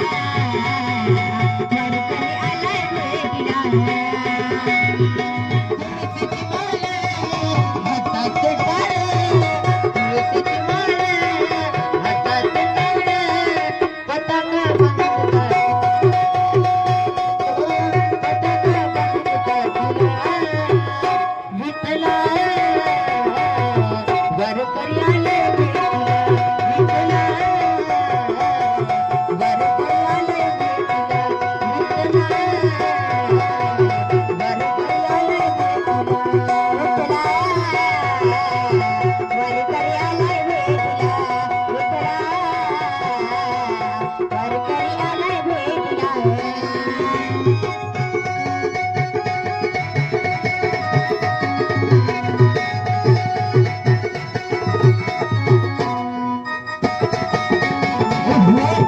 आलाय Lord.